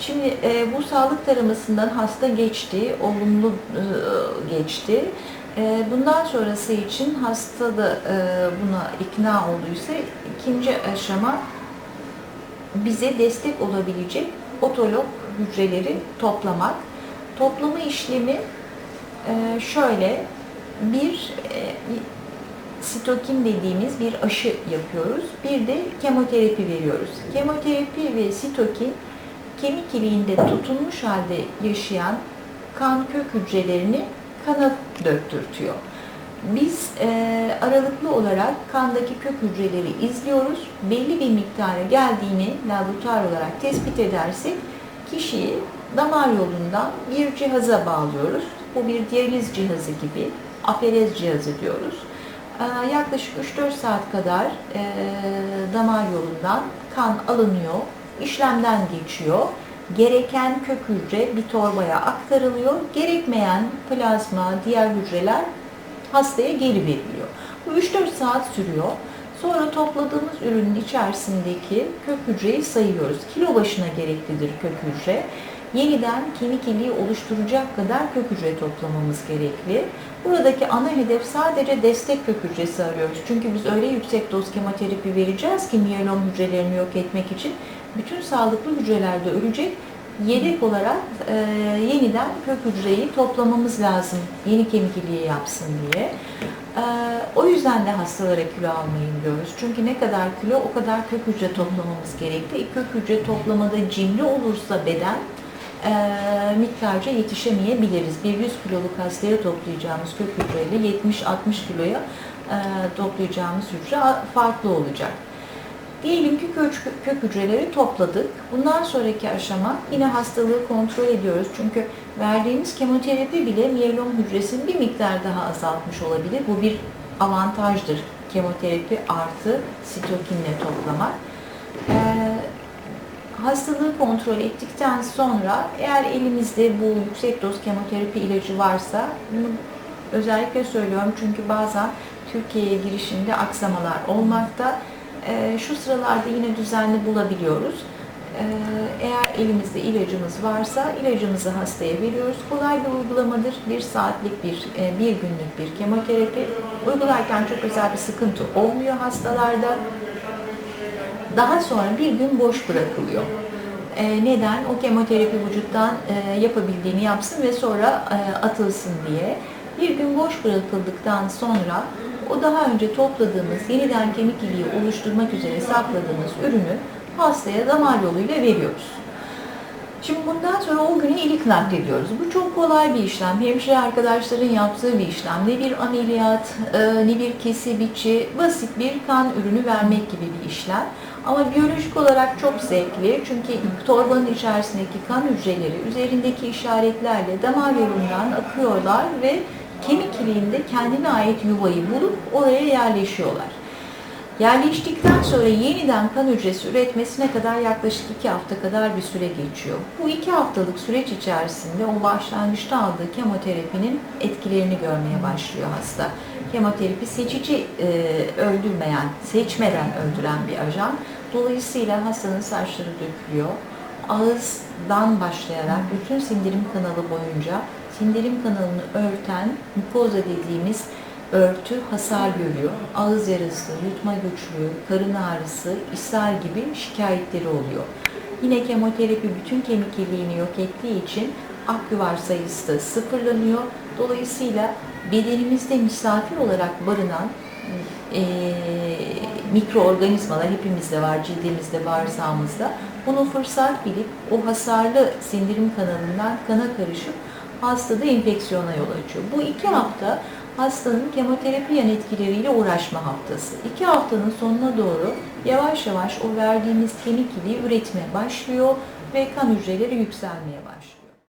Şimdi e, bu sağlık taramasından hasta geçti, olumlu e, geçti. E, bundan sonrası için hasta da e, buna ikna olduysa ikinci aşama bize destek olabilecek otolog hücreleri toplamak. Toplama işlemi e, şöyle bir e, sitokin dediğimiz bir aşı yapıyoruz. Bir de kemoterapi veriyoruz. Kemoterapi ve sitokin kemik iliğinde tutunmuş halde yaşayan kan kök hücrelerini kana döktürtüyor. Biz e, aralıklı olarak kandaki kök hücreleri izliyoruz. Belli bir miktara geldiğini laboratuvar olarak tespit edersek kişiyi damar yolundan bir cihaza bağlıyoruz. Bu bir diyaliz cihazı gibi, aferez cihazı diyoruz. E, yaklaşık 3-4 saat kadar e, damar yolundan kan alınıyor, işlemden geçiyor. Gereken kök hücre bir torbaya aktarılıyor. Gerekmeyen plazma, diğer hücreler hastaya geri veriliyor. Bu 3-4 saat sürüyor. Sonra topladığımız ürünün içerisindeki kök hücreyi sayıyoruz. Kilo başına gereklidir kök hücre. Yeniden kemik iliği oluşturacak kadar kök hücre toplamamız gerekli. Buradaki ana hedef sadece destek kök hücresi arıyoruz. Çünkü biz öyle yüksek doz kemoterapi vereceğiz ki miyelom hücrelerini yok etmek için bütün sağlıklı hücrelerde ölecek yedek olarak e, yeniden kök hücreyi toplamamız lazım yeni kemik iliği yapsın diye. E, o yüzden de hastalara kilo almayın diyoruz. Çünkü ne kadar kilo o kadar kök hücre toplamamız gerekli. Kök hücre toplamada cimri olursa beden e, miktarca yetişemeyebiliriz. Bir 100 kiloluk hastaya toplayacağımız kök hücreyle 70-60 kiloya e, toplayacağımız hücre farklı olacak. Diyelim ki kök, kök hücreleri topladık. Bundan sonraki aşama yine hastalığı kontrol ediyoruz. Çünkü verdiğimiz kemoterapi bile miyelom hücresini bir miktar daha azaltmış olabilir. Bu bir avantajdır. Kemoterapi artı sitokinle toplamak. Ee, hastalığı kontrol ettikten sonra eğer elimizde bu yüksek doz kemoterapi ilacı varsa bunu özellikle söylüyorum çünkü bazen Türkiye'ye girişinde aksamalar olmakta. E, şu sıralarda yine düzenli bulabiliyoruz. E, eğer elimizde ilacımız varsa ilacımızı hastaya veriyoruz. Kolay bir uygulamadır. Bir saatlik bir, e, bir günlük bir kemoterapi. Uygularken çok özel bir sıkıntı olmuyor hastalarda. Daha sonra bir gün boş bırakılıyor. E, neden? O kemoterapi vücuttan e, yapabildiğini yapsın ve sonra e, atılsın diye. Bir gün boş bırakıldıktan sonra o daha önce topladığımız yeniden kemik iliği oluşturmak üzere sakladığımız ürünü hastaya damar yoluyla veriyoruz. Şimdi bundan sonra o güne ilik naklediyoruz. Bu çok kolay bir işlem. Hemşire arkadaşların yaptığı bir işlem. Ne bir ameliyat, e, ne bir kesi biçi, basit bir kan ürünü vermek gibi bir işlem. Ama biyolojik olarak çok zevkli. Çünkü torbanın içerisindeki kan hücreleri üzerindeki işaretlerle damar yolundan akıyorlar ve kemik iliğinde kendine ait yuvayı bulup oraya yerleşiyorlar. Yerleştikten sonra yeniden kan hücresi üretmesine kadar yaklaşık iki hafta kadar bir süre geçiyor. Bu iki haftalık süreç içerisinde o başlangıçta aldığı kemoterapinin etkilerini görmeye başlıyor hasta. Kemoterapi seçici e, öldürmeyen, seçmeden öldüren bir ajan. Dolayısıyla hastanın saçları dökülüyor. Ağızdan başlayarak bütün sindirim kanalı boyunca sindirim kanalını örten mukoza dediğimiz örtü hasar görüyor. Ağız yarası, yutma güçlüğü, karın ağrısı, ishal gibi şikayetleri oluyor. Yine kemoterapi bütün kemik iliğini yok ettiği için aküvar sayısı da sıfırlanıyor. Dolayısıyla bedenimizde misafir olarak barınan e, mikroorganizmalar hepimizde var, cildimizde, bağırsağımızda. Bunu fırsat bilip o hasarlı sindirim kanalından kana karışıp hastada enfeksiyona yol açıyor. Bu iki hafta hastanın kemoterapi yan etkileriyle uğraşma haftası. İki haftanın sonuna doğru yavaş yavaş o verdiğimiz kemik iliği üretmeye başlıyor ve kan hücreleri yükselmeye başlıyor.